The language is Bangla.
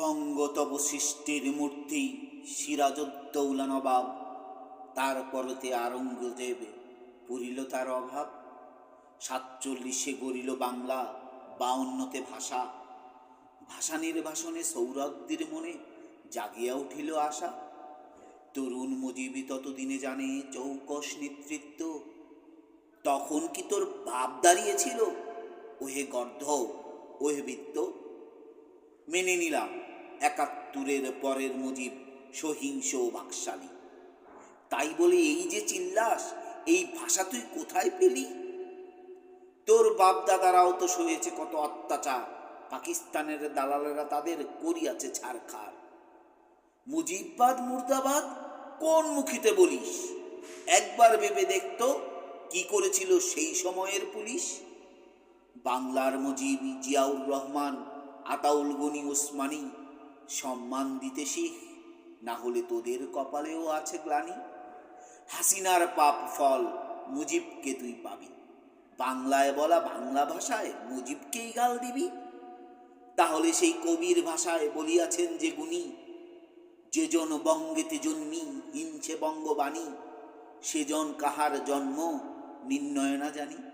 বঙ্গতব সৃষ্টির মূর্তি সিরাজউদ্দৌলা নবাব। তার পরতে আরঙ্গজেব পুরিল তার অভাব। সাতচল্লিশে গড়িল বাংলা, বাউন্নতে ভাষা। ভাষা নির্বাসনে সৌরদ্দির মনে জাগিয়া উঠিল আশা। তরুণ মজিবি ততদিনে জানে চৌকস নেতৃত্ব। তখন কি তোর বাপ দাঁড়িয়েছিল? ওহে গর্ধ ওহে বৃত্ত। মেনে নিলাম একাত্তরের পরের মুজিব সহিংস ও বাকশালী। তাই বলে এই যে চিল্লাস, এই ভাষা তুই কোথায় পেলি? তোর বাপ দাদারাও তো সয়েছে কত অত্যাচার। পাকিস্তানের দালালেরা তাদের করিয়াছে ছাড়খার মুজিববাদ মুর্দাবাদ, কোন মুখিতে বলিস? একবার ভেবে দেখতো কি করেছিল সেই সময়ের পুলিশ। বাংলার মুজিব জিয়াউর রহমান, আতাউল গনি ওসমানী সম্মান দিতে শিখ, না হলে তোদের কপালেও আছে গ্লানি। হাসিনার পাপ ফল মুজিবকে তুই পাবি। বাংলায় বলা বাংলা ভাষায় মুজিবকেই গাল দিবি। তাহলে সেই কবির ভাষায় বলিয়াছেন যে গুণী, যেজন বঙ্গেতে জন্মি হিংছে বঙ্গবাণী, সেজন কাহার জন্ম, নির্ণয় না জানি।